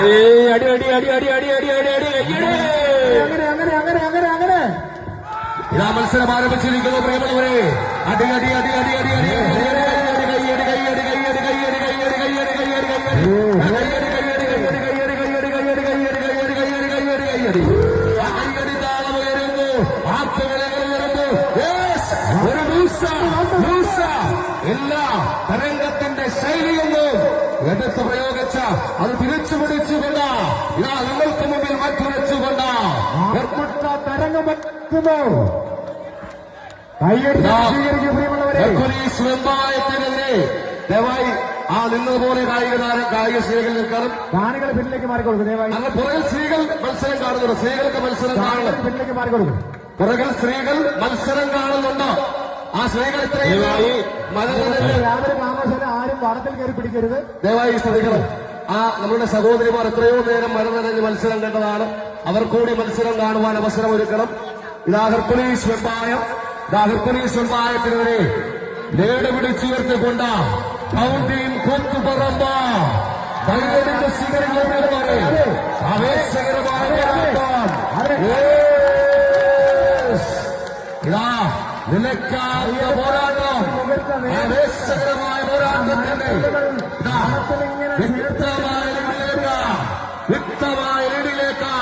ഏയ് അടി അടി അടി അടി അടി അടി അടി അടി അയ്യടി അങ്ങനെ അങ്ങനെ അങ്ങനെ അങ്ങനെ അങ്ങനെ ഇതാ മത്സരം ആരംഭിച്ചിരിക്കുന്നു പ്രിയമുള്ളവരെ അടി അടി അടി അടി അടി അടി! ഒരു ലൂസ ലൂസ എല്ലാ തരംഗത്തിന്റെ ശൈലിയൊന്നും എടുത്ത് പ്രയോഗിച്ച അത് തിരിച്ചു പിടിച്ചുകൊണ്ട് ഇതാ നിങ്ങൾക്ക് മുമ്പിൽ മറ്റുവെച്ചുകൊണ്ട് ഏർപ്പെട്ട തരംഗം വെക്കുമോ കൈയടി ഇതാ, സ്വീകരിക്കും പ്രിയമുള്ളവരെ. ഹെർക്കുലീസ് വെമ്പായത്തിനെതിരെ ദയവായി ആ നിന്നതുപോലെ കായിക താരം കായിക സ്ത്രീകൾ നിൽക്കണം കാണികൾ പിന്നിലേക്ക് മാറിക്കൊടുക്കും. ദയവായി അങ്ങനെ പുറകിൽ സ്ത്രീകൾ മത്സരം കാണുന്നുണ്ട്. സ്ത്രീകൾക്ക് മത്സരം കാണുന്നുണ്ട്. പിന്നിലേക്ക് മാറിക്കൊടുക്കും. പുറകിൽ സ്ത്രീകൾ മത്സരം കാണുന്നുണ്ട്. ആ സ്ത്രീകൾ ഇത്രയും യാതൊരു കാരണവശാലും ആരും വടത്തിൽ കയറി പിടിക്കരുത്. ദയവായി ശ്രദ്ധിക്കണം ആ നമ്മുടെ സഹോദരിമാർ എത്രയോ നേരം മരം നനഞ്ഞ് മത്സരം കണ്ടതാണ്. അവർ കൂടി മത്സരം കാണുവാൻ അവസരം ഒരുക്കണം. ഇതാ ഹെർക്കുലീസ് വെമ്പായം. ഇതാ ഹെർക്കുലീസ് വെമ്പായത്തിനെതിരെ നേടുപിടിച്ചുയർത്തിക്കൊണ്ട കൗണ്ടിയും കൊത്തുപറമ്പ. ആവേശകരമായ നിലക്കാത്ത പോരാട്ടം. ആവേശകരമായ പോരാട്ടത്തിന്റെ വ്യക്തമായ ലീഡിലേക്ക് വ്യക്തമായ ലീഡിലേക്ക്